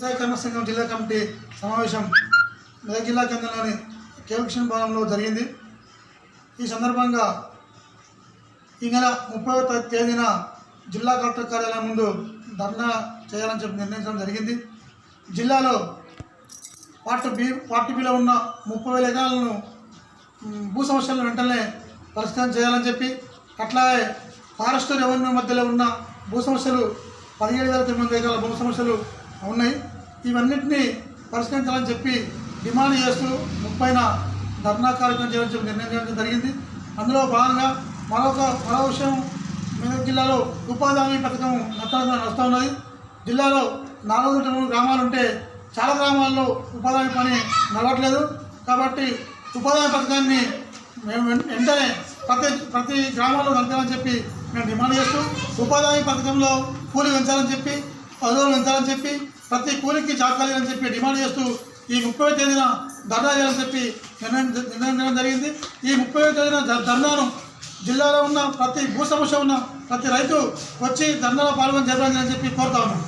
Committee సమావేశం మెదక్ జిల్లా కేంద్రంలోని కేవకృష్ణ భవనంలో జరిగింది. ఈ సందర్భంగా ఈ నెల ముప్పై తేదీన జిల్లా కలెక్టర్ కార్యాలయం ముందు ధర్నా చేయాలని చెప్పి నిర్ణయించడం జరిగింది. జిల్లాలో పార్ట్ బి పార్ట్ బిలో ఉన్న ముప్పై వేల ఎకరాలను భూ సమస్యలను వెంటనే పరిష్కారం చేయాలని చెప్పి అట్లాగే ఫారెస్ట్ రెవెన్యూ మధ్యలో ఉన్న భూ సమస్యలు పదిహేడు వేల తొమ్మిది ఎకరాల భూ సమస్యలు ఉన్నాయి. ఇవన్నింటినీ పరిష్కరించాలని చెప్పి డిమాండ్ చేస్తూ ముప్పైన ధర్నా కార్యక్రమం చేయాలని చెప్పి నిర్ణయించడం జరిగింది. అందులో భాగంగా మరొక మరో విషయం మెదక్ జిల్లాలో ఉపాధి హామీ పథకం నత్తనంగా నడుస్తూ ఉన్నది. జిల్లాలో నాలుగు వందల మూడు గ్రామాలు ఉంటే చాలా గ్రామాల్లో ఉపాధి హామీ పని నడవట్లేదు. కాబట్టి ఉపాధి హామీ పథకాన్ని మేము వెంటనే ప్రతి ప్రతి గ్రామాల్లో నడపాలని చెప్పి మేము డిమాండ్ చేస్తూ ఉపాధి హామీ పథకంలో కూలి పెంచాలని చెప్పి పదవులు పెంచాలని చెప్పి ప్రతి కూలికి జాబ్ అని చెప్పి డిమాండ్ చేస్తూ ఈ ముప్పై తేదీన ధర్నా చేయాలని చెప్పి నిర్ణయం నిర్ణయం చేయడం జరిగింది. ఈ ముప్పై తేదీన ధర్నాను జిల్లాలో ఉన్న ప్రతి భూ సమస్య ఉన్న ప్రతి రైతు వచ్చి ధర్నాలో పాల్గొని జరగాలని చెప్పి కోరుతా ఉన్నాను